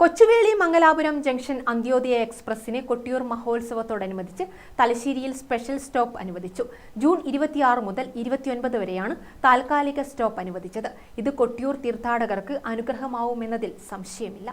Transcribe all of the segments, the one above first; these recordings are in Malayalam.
കൊച്ചുവേളി മംഗലാപുരം ജംഗ്ഷൻ അന്ത്യോദയ എക്സ്പ്രസിനെ കൊട്ടിയൂർ മഹോത്സവത്തോടനുബന്ധിച്ച് തലശ്ശേരിയിൽ സ്പെഷ്യൽ സ്റ്റോപ്പ് അനുവദിച്ചു. ജൂൺ ഇരുപത്തിയാറ് മുതൽ ഇരുപത്തിയൊൻപത് വരെയാണ് താൽക്കാലിക സ്റ്റോപ്പ് അനുവദിച്ചത്. ഇത് കൊട്ടിയൂർ തീർത്ഥാടകർക്ക് അനുഗ്രഹമാവുമെന്നതിൽ സംശയമില്ല.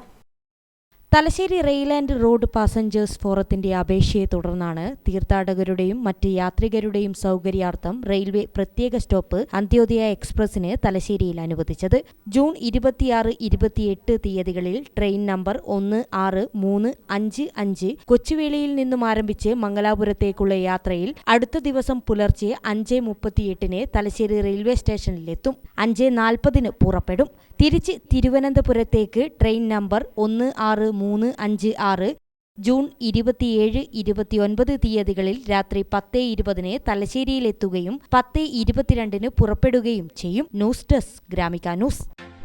Thalassery rail and road passengers ഫോറത്തിന്റെ അപേക്ഷയെ തുടർന്നാണ് തീർത്ഥാടകരുടെയും മറ്റ് യാത്രികരുടെയും സൗകര്യാർത്ഥം റെയിൽവേ പ്രത്യേക സ്റ്റോപ്പ് അന്ത്യോദയ എക്സ്പ്രസിന് തലശ്ശേരിയിൽ അനുവദിച്ചത്. ജൂൺ ഇരുപത്തിയാറ് ഇരുപത്തിയെട്ട് തീയതികളിൽ ട്രെയിൻ നമ്പർ ഒന്ന് ആറ് മൂന്ന് അഞ്ച് അഞ്ച് കൊച്ചുവേളിയിൽ നിന്നും ആരംഭിച്ച് മംഗലാപുരത്തേക്കുള്ള യാത്രയിൽ അടുത്ത ദിവസം പുലർച്ചെ അഞ്ച് മുപ്പത്തിയെട്ടിന് തലശ്ശേരി റെയിൽവേ സ്റ്റേഷനിലെത്തും അഞ്ച് നാൽപ്പതിന് പുറപ്പെടും. തിരിച്ച് തിരുവനന്തപുരത്തേക്ക് ട്രെയിൻ നമ്പർ ഒന്ന് ആറ് മൂന്ന് അഞ്ച് ആറ് ജൂൺ ഇരുപത്തിയേഴ് ഇരുപത്തിയൊൻപത് തീയതികളിൽ രാത്രി പത്ത് ഇരുപതിന് തലശ്ശേരിയിലെത്തുകയും പത്ത് ഇരുപത്തിരണ്ടിന് പുറപ്പെടുകയും ചെയ്യും. News desk Gramika news.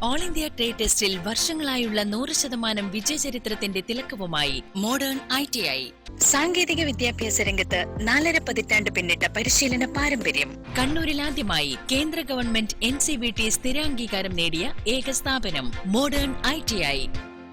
All India trade ടെസ്റ്റിൽ വർഷങ്ങളായുള്ള നൂറ് ശതമാനം വിജയചരിത്രത്തിന്റെ തിലക്കവുമായി മോഡേൺ ഐ ടി ഐ. സാങ്കേതിക വിദ്യാഭ്യാസ രംഗത്ത് നാലര പതിറ്റാണ്ട് പിന്നിട്ട പരിശീലന പാരമ്പര്യം. കണ്ണൂരിൽ ആദ്യമായി കേന്ദ്ര government N C B T സ്ഥിരാംഗീകാരം നേടിയ ഏക സ്ഥാപനം മോഡേൺ ഐ ടി ഐ.